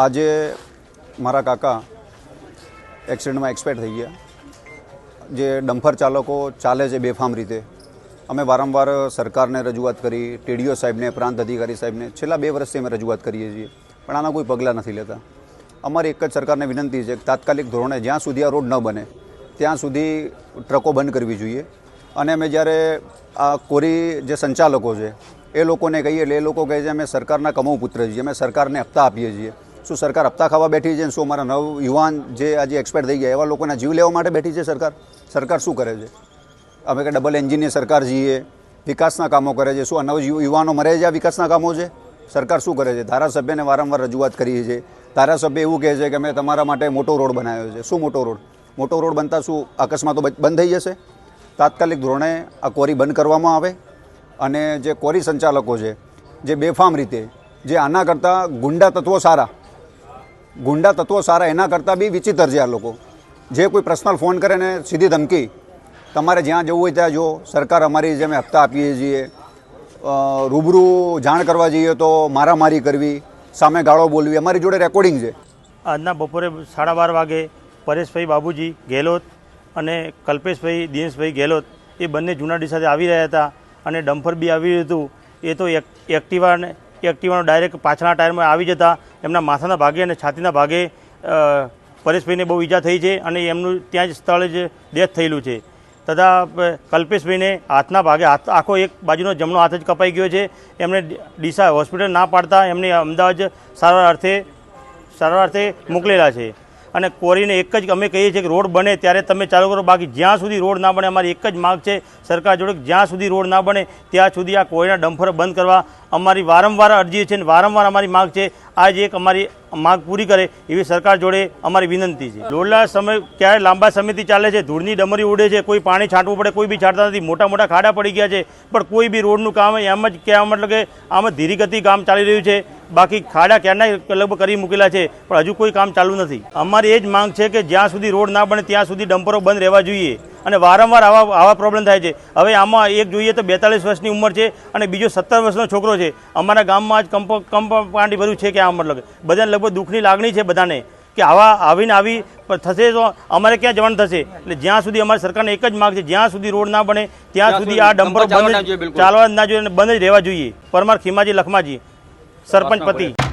આજે મારા કાકા એક્સિડન્ટમાં એક્સપેક્ટ થઈ ગયા. જે ડમ્ફર ચાલકો ચાલે છે બેફામ રીતે. અમે વારંવાર સરકારને રજૂઆત કરી, ટીડીઓ સાહેબને, પ્રાંત અધિકારી સાહેબને, છેલ્લા બે વર્ષથી અમે રજૂઆત કરીએ છીએ, પણ આના કોઈ પગલાં નથી લેતા. અમારી એક જ સરકારને વિનંતી છે કે તાત્કાલિક ધોરણે જ્યાં સુધી આ રોડ ન બને, ત્યાં સુધી ટ્રકો બંધ કરવી જોઈએ. અને અમે જ્યારે આ કોરી જે સંચાલકો છે, એ લોકોને કહીએ એટલે એ લોકો કહે છે અમે સરકારના કમાઉ પુત્ર છીએ, અમે સરકારને હપ્તા આપીએ છીએ. શું સરકાર હપ્તા ખાવા બેઠી છે શું અમારા નવ યુવાન જે આજે એક્સપાયર થઈ ગયા એવા લોકોના જીવ લેવા માટે બેઠી છે સરકાર? સરકાર શું કરે છે? અમે કે ડબલ એન્જિનની સરકાર જઈએ વિકાસના કામો કરે છે. શું આ નવ યુવાનો મરે છે આ વિકાસના કામો છે? સરકાર શું કરે છે? ધારાસભ્યને વારંવાર રજૂઆત કરીએ છીએ. ધારાસભ્ય એવું કહે છે કે અમે તમારા માટે મોટો રોડ બનાવ્યો છે. શું મોટો રોડ? મોટો રોડ બનતા શું અકસ્માતો બંધ થઈ જશે? તાત્કાલિક ધોરણે આ કોરી બંધ કરવામાં આવે અને જે કોરી સંચાલકો છે, જે બેફામ રીતે, જે આના કરતાં ગુંડા તત્વો સારા ગુંડા તત્વો સારા એના કરતાં બી વિચિત્ર છે આ લોકો. જે કોઈ પર્સનલ ફોન કરે ને સીધી ધમકી, તમારે જ્યાં જવું હોય ત્યાં જો સરકાર અમારી જેમ હપ્તા આપીએ છીએ. રૂબરૂ જાણ કરવા જઈએ તો મારામારી કરવી, સામે ગાળો બોલવી, અમારી જોડે રેકોર્ડિંગ છે. આજના બપોરે સાડા બાર વાગે પરેશભાઈ બાબુજી ગેહલોત અને કલ્પેશભાઈ, દિનેશભાઈ ગેહલોત એ બંને જૂનાડી સાથે આવી રહ્યા હતા અને ડમ્ફર બી આવી રહ્યું હતું. એ તો એક એક્ટિવાને એક્ટિવાનો ડાયરેક્ટ પાછળના ટાયરમાં આવી જતા એમના માથાના ભાગે અને છાતીના ભાગે પરેશભાઈને બહુ ઈજા થઈ છે અને એમનું ત્યાં જ સ્થળે જ ડેથ થયેલું છે. તથા કલ્પેશભાઈને હાથના ભાગે, હાથ, આખો એક બાજુનો જમણો હાથ જ કપાઈ ગયો છે. એમને ડીસા હોસ્પિટલ ના પાડતા એમને અમદાવાદ સારવાર અર્થે સારવાર અર્થે મોકલેલા છે. અને કોરીને એક જ અમે કહીએ છીએ કે રોડ બને ત્યારે તમે ચાલુ કરો. બાકી જ્યાં સુધી રોડ ના બને, અમારી એક જ માગ છે સરકાર જોડે જ્યાં સુધી રોડ ના બને, ત્યાં સુધી આ કોરીના ડમ્ફર બંધ કરવા. અમારી વારંવાર અરજી છે અને વારંવાર અમારી માગ છે. આજ એક અમારી માગ પૂરી કરે એવી સરકાર જોડે અમારી વિનંતી છે. લોલા સમય ક્યારે લાંબા સમયથી ચાલે છે? ધૂળની ડમરી ઉડે છે, કોઈ પાણી છાંટવું પડે, કોઈ બી છાંટતા નથી. મોટા મોટા ખાડા પડી ગયા છે. પણ કોઈ બી રોડનું કામ એમ જ કહેવા મતલબ કે આમ ધીરી ગતિ કામ ચાલી રહ્યું છે. બાકી ખાડા ક્યારના લગભગ કરી મૂકેલા છે પણ હજુ કોઈ કામ ચાલુ નથી. અમારી એ જ માંગ છે કે જ્યાં સુધી રોડ ના બને ત્યાં સુધી ડમ્પરો બંધ રહેવા જોઈએ. અને વારંવાર આવા આવા પ્રોબ્લેમ થાય છે. હવે આમાં એક જોઈએ તો બેતાલીસ વર્ષની ઉંમર છે અને બીજો સત્તર વર્ષનો છોકરો છે. અમારા ગામમાં જ કંપ કંપાંડી ભર્યું છે કે આ મતલબ. બધાને લગભગ દુઃખની લાગણી છે બધાને કે આવા આવીને આવી પણ થશે તો અમારે ક્યાં જવાનું થશે? એટલે જ્યાં સુધી અમારી સરકારને એક જ માગ છે જ્યાં સુધી રોડ ના બને ત્યાં સુધી આ ડમ્પરો ચાલવા જ ના જોઈએ અને બંધ જ રહેવા જોઈએ. પરમાર ખીમાજી લખમાજી. સરપંચ પતિ.